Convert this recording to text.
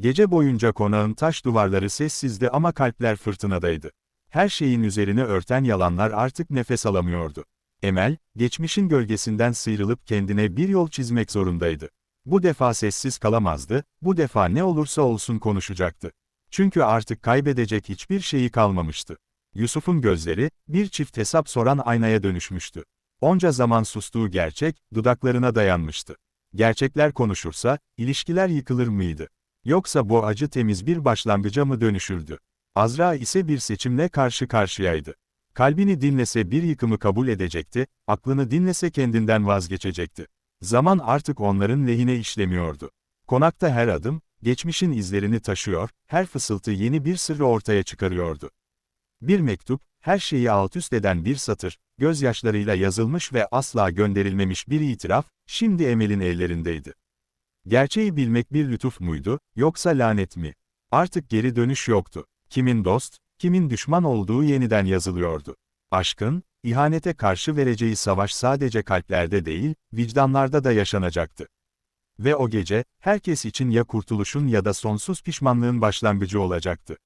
Gece boyunca konağın taş duvarları sessizdi ama kalpler fırtınadaydı. Her şeyin üzerine örten yalanlar artık nefes alamıyordu. Emel, geçmişin gölgesinden sıyrılıp kendine bir yol çizmek zorundaydı. Bu defa sessiz kalamazdı, bu defa ne olursa olsun konuşacaktı. Çünkü artık kaybedecek hiçbir şeyi kalmamıştı. Yusuf'un gözleri, bir çift hesap soran aynaya dönüşmüştü. Onca zaman sustuğu gerçek, dudaklarına dayanmıştı. Gerçekler konuşursa, ilişkiler yıkılır mıydı? Yoksa bu acı temiz bir başlangıca mı dönüşürdü? Azra ise bir seçimle karşı karşıyaydı. Kalbini dinlese bir yıkımı kabul edecekti, aklını dinlese kendinden vazgeçecekti. Zaman artık onların lehine işlemiyordu. Konakta her adım, geçmişin izlerini taşıyor, her fısıltı yeni bir sırrı ortaya çıkarıyordu. Bir mektup, her şeyi alt üst eden bir satır, gözyaşlarıyla yazılmış ve asla gönderilmemiş bir itiraf, şimdi Emel'in ellerindeydi. Gerçeği bilmek bir lütuf muydu, yoksa lanet mi? Artık geri dönüş yoktu. Kimin dost, kimin düşman olduğu yeniden yazılıyordu. Aşkın, ihanete karşı vereceği savaş sadece kalplerde değil, vicdanlarda da yaşanacaktı. Ve o gece, herkes için ya kurtuluşun ya da sonsuz pişmanlığın başlangıcı olacaktı.